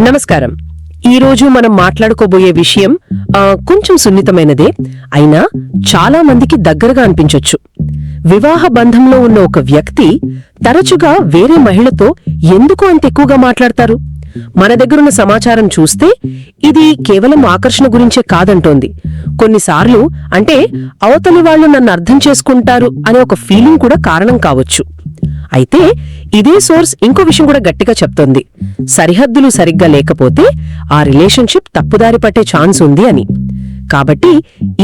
నమస్కారం. ఈ రోజు మనం మాట్లాడుకోబోయే విషయం కొంచెం సున్నితమైనదే. అయినా చాలా మందికి దగ్గరగా అనిపించొచ్చు. వివాహ బంధంలో ఉన్న ఒక వ్యక్తి తరచుగా వేరే మహిళతో ఎందుకు అంత ఎక్కువగా మాట్లాడతారు? మన దగ్గరున్న సమాచారం చూస్తే ఇది కేవలం ఆకర్షణ గురించే కాదంటోంది. కొన్నిసార్లు అంటే అవతలి వాళ్ళు నన్ను అర్థం చేసుకుంటారు అనే ఒక ఫీలింగ్ కూడా కారణం కావచ్చు. అయితే ఇదే సోర్స్ ఇంకో విషయం కూడా గట్టిగా చెప్తోంది. సరిహద్దులు సరిగ్గా లేకపోతే ఆ రిలేషన్షిప్ తప్పుదారి పట్టే ఛాన్స్ ఉంది అని. కాబట్టి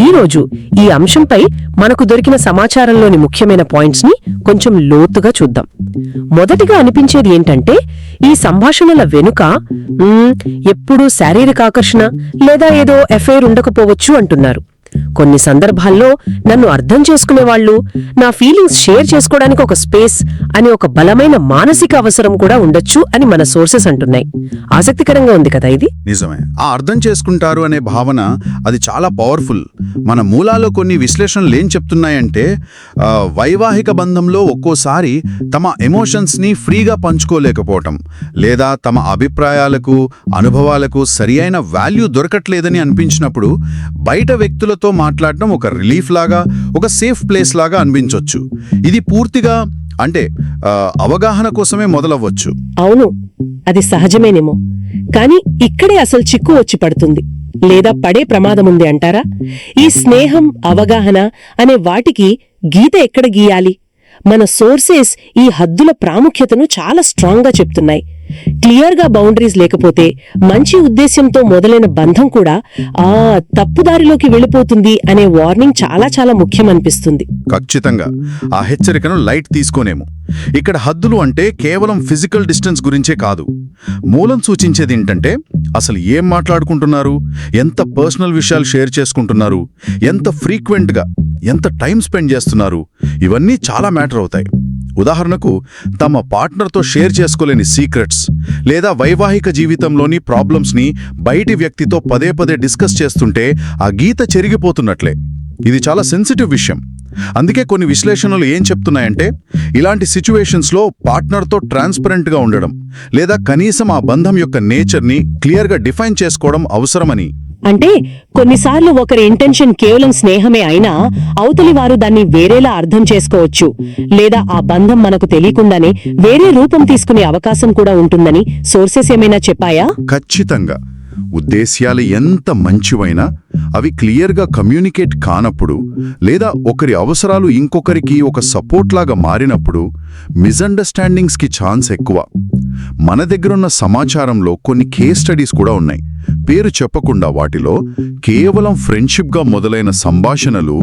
ఈ రోజు ఈ అంశంపై మనకు దొరికిన సమాచారంలోని ముఖ్యమైన పాయింట్స్ని కొంచెం లోతుగా చూద్దాం. మొదటిగా అనిపించేది ఏంటంటే ఈ సంభాషణల వెనుక ఎప్పుడూ శారీరక ఆకర్షణ లేదా ఏదో ఎఫైర్ ఉండకపోవచ్చు అంటున్నారు. కొన్ని సందర్భాల్లో నన్ను అర్థం చేసుకునేవాళ్ళు నా ఫీలింగ్స్ షేర్ చేసుకోవడానికి ఒక స్పేస్ అని ఒక బలమైన మానసిక అవసరం కూడా ఉండొచ్చు అని మన సోర్సెస్ అంటున్నాయి. ఆసక్తికరంగా ఉంది కదా ఇది? నిజమే. ఆ అర్థం చేసుకుంటారు అనే భావన అది చాలా పవర్ఫుల్ మన మూలాల్లో కొన్ని విశ్లేషణలు ఏం చెప్తున్నాయంటే వైవాహిక బంధంలో ఒక్కోసారి తమ ఎమోషన్స్ని ఫ్రీగా పంచుకోలేకపోవటం లేదా తమ అభిప్రాయాలకు అనుభవాలకు సరియైన వాల్యూ దొరకట్లేదని అనిపించినప్పుడు బయట వ్యక్తులతో మాట్లాడడం ఒక రిలీఫ్ లాగా ఒక సేఫ్ ప్లేస్ లాగా అనిపించవచ్చు ఇది పూర్తిగా అంటే అవగాహన కోసమే మొదలవ్వచ్చు. అవును అది సహజమేనేమో. కానీ ఇక్కడే అసలు చిక్కు వచ్చి పడుతుంది. లేదా పడే ప్రమాదముంది అంటారా? ఈ స్నేహం అవగాహన అనే వాటికి గీత ఎక్కడ గీయాలి? మన సోర్సెస్ ఈ హద్దుల ప్రాముఖ్యతను చాలా స్ట్రాంగ్గా చెప్తున్నాయి. క్లియర్గా బౌండరీస్ లేకపోతే మంచి ఉద్దేశ్యంతో మొదలైన బంధం కూడా ఆ తప్పుదారిలోకి వెళ్ళిపోతుంది అనే వార్నింగ్ చాలా చాలా ముఖ్యమనిపిస్తుంది. ఖచ్చితంగా. ఆ హెచ్చరికను లైట్ తీసుకోనేము. ఇక్కడ హద్దులు అంటే కేవలం ఫిజికల్ డిస్టెన్స్ గురించే కాదు. మూలం సూచించేది ఏంటంటే అసలు ఏం మాట్లాడుకుంటున్నారు? ఎంత పర్సనల్ విషయాలు షేర్ చేసుకుంటున్నారు? ఎంత ఫ్రీక్వెంట్గా? ఎంత టైం స్పెండ్ చేస్తున్నారు? ఇవన్నీ చాలా మ్యాటర్ అవుతాయి. ఉదాహరణకు తమ పార్ట్నర్తో షేర్ చేసుకోలేని సీక్రెట్స్ లేదా వైవాహిక జీవితంలోని ప్రాబ్లమ్స్ని బయటి వ్యక్తితో పదే పదే డిస్కస్ చేస్తుంటే ఆ గీత చెరిగిపోతున్నట్లే. ఇది చాలా సెన్సిటివ్ విషయం. అందుకే కొన్ని విశ్లేషణలు ఏం చెప్తున్నాయంటే ఇలాంటి సిచ్యువేషన్స్లో పార్ట్నర్తో ట్రాన్స్పరెంట్గా ఉండడం లేదా కనీసం ఆ బంధం యొక్క నేచర్ని క్లియర్గా డిఫైన్ చేసుకోవడం అవసరమని. అంటే కొన్నిసార్లు ఒకరి ఇంటెన్షన్ కేవలం స్నేహమే అయినా అవతలి వారు దాన్ని వేరేలా అర్థం చేసుకోవచ్చు. లేదా ఆ బంధం మనకు తెలియకుండానే వేరే రూపం తీసుకునే అవకాశం కూడా ఉంటుందని సోర్సెస్ ఏమైనా చెప్పాయా? ఖచ్చితంగా. ఉద్దేశ్యాలు ఎంత మంచివైనా అవి క్లియర్గా కమ్యూనికేట్ కానప్పుడు లేదా ఒకరి అవసరాలు ఇంకొకరికి ఒక సపోర్ట్ లాగా మారినప్పుడు మిస్అండర్స్టాండింగ్స్కి ఛాన్స్ ఎక్కువ. మన దగ్గరున్న సమాచారంలో కొన్ని కేస్ స్టడీస్ కూడా ఉన్నాయి. పేరు చెప్పకుండా వాటిలో కేవలం ఫ్రెండ్షిప్గా మొదలైన సంభాషణలు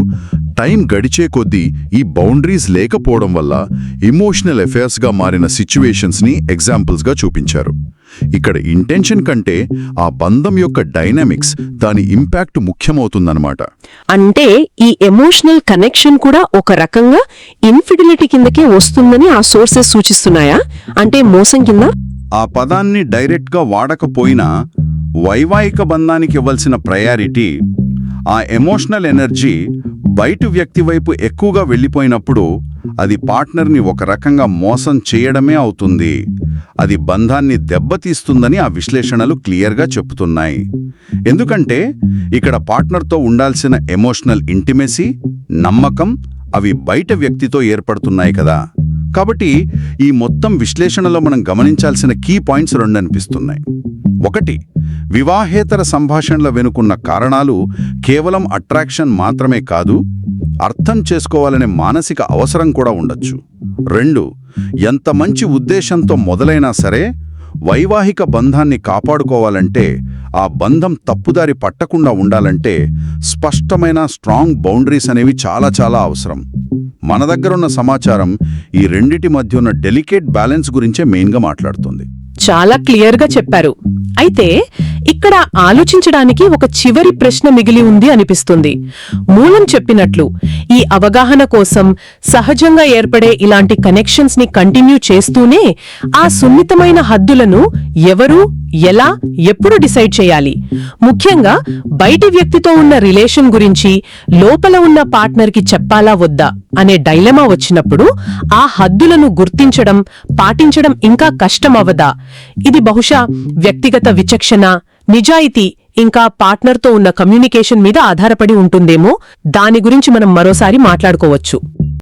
టైం గడిచే కొద్దీ ఈ బౌండరీస్ లేకపోవడం వల్ల ఇమోషనల్ ఎఫైర్స్గా మారిన సిచ్యువేషన్స్ని ఎగ్జాంపుల్స్గా చూపించారు. ఇక్కడ ఇంటెన్షన్ కంటే ఆ బంధం యొక్క డైనామిక్స్ దాని ఇంపాక్ట్ ముఖ్యమవుతుందన్నమాట. అంటే ఈ ఎమోషనల్ కనెక్షన్ కూడా ఒక రకంగా ఇన్ఫిడిలిటీ కిందకే వస్తుందని ఆ సోర్సెస్ సూచిస్తున్నాయా? అంటే మోసం కింద? ఆ పదాన్ని డైరెక్ట్గా వాడకపోయినా వైవాహిక బంధానికి ఇవ్వాల్సిన ప్రయారిటీ ఆ ఎమోషనల్ ఎనర్జీ బయటి వ్యక్తి వైపు ఎక్కువగా వెళ్ళిపోయినప్పుడు అది పార్ట్నర్ని ఒక రకంగా మోసం చేయడమే అవుతుంది. అది బంధాన్ని దెబ్బతీస్తుందని ఆ విశ్లేషణలు క్లియర్గా చెప్తున్నాయి. ఎందుకంటే ఇక్కడ పార్ట్నర్తో ఉండాల్సిన ఎమోషనల్ ఇంటిమెసీ నమ్మకం అవి బయట వ్యక్తితో ఏర్పడుతున్నాయి కదా. కాబట్టి ఈ మొత్తం విశ్లేషణలో మనం గమనించాల్సిన కీ పాయింట్స్ రెండు అనిపిస్తున్నాయి ఒకటి వివాహేతర సంభాషణల వెనుకున్న కారణాలు కేవలం అట్రాక్షన్ మాత్రమే కాదు అర్థం చేసుకోవాలనే మానసిక అవసరం కూడా ఉండొచ్చు. రెండు ఎంత మంచి ఉద్దేశంతో మొదలైనా సరే వైవాహిక బంధాన్ని కాపాడుకోవాలంటే ఆ బంధం తప్పుదారి పట్టకుండా ఉండాలంటే స్పష్టమైన స్ట్రాంగ్ బౌండరీస్ అనేవి చాలా చాలా అవసరం. మన దగ్గరున్న సమాచారం ఈ రెండిటి మధ్య ఉన్న డెలికేట్ బ్యాలెన్స్ గురించే మెయిన్గా మాట్లాడుతుంది. చాలా క్లియర్గా చెప్పారు. అయితే ఇక్కడ ఆలోచించడానికి ఒక చివరి ప్రశ్న మిగిలి ఉంది అనిపిస్తుంది. మూలం చెప్పినట్లు ఈ అవగాహన కోసం సహజంగా ఏర్పడే ఇలాంటి కనెక్షన్స్ని కంటిన్యూ చేస్తూనే ఆ సున్నితమైన హద్దులను ఎవరు ఎలా ఎప్పుడు డిసైడ్ చేయాలి? ముఖ్యంగా బయటి వ్యక్తితో ఉన్న రిలేషన్ గురించి లోపల ఉన్న పార్ట్నర్కి చెప్పాలా వద్దా అనే డైలమా వచ్చినప్పుడు ఆ హద్దులను గుర్తించడం పాటించడం ఇంకా కష్టమవదా ఇది బహుశా వ్యక్తిగత విచక్షణ నిజాయితీ ఇంకా పార్ట్నర్తో ఉన్న కమ్యూనికేషన్ మీద ఆధారపడి ఉంటుందేమో దాని గురించి మనం మరోసారి మాట్లాడుకోవచ్చు.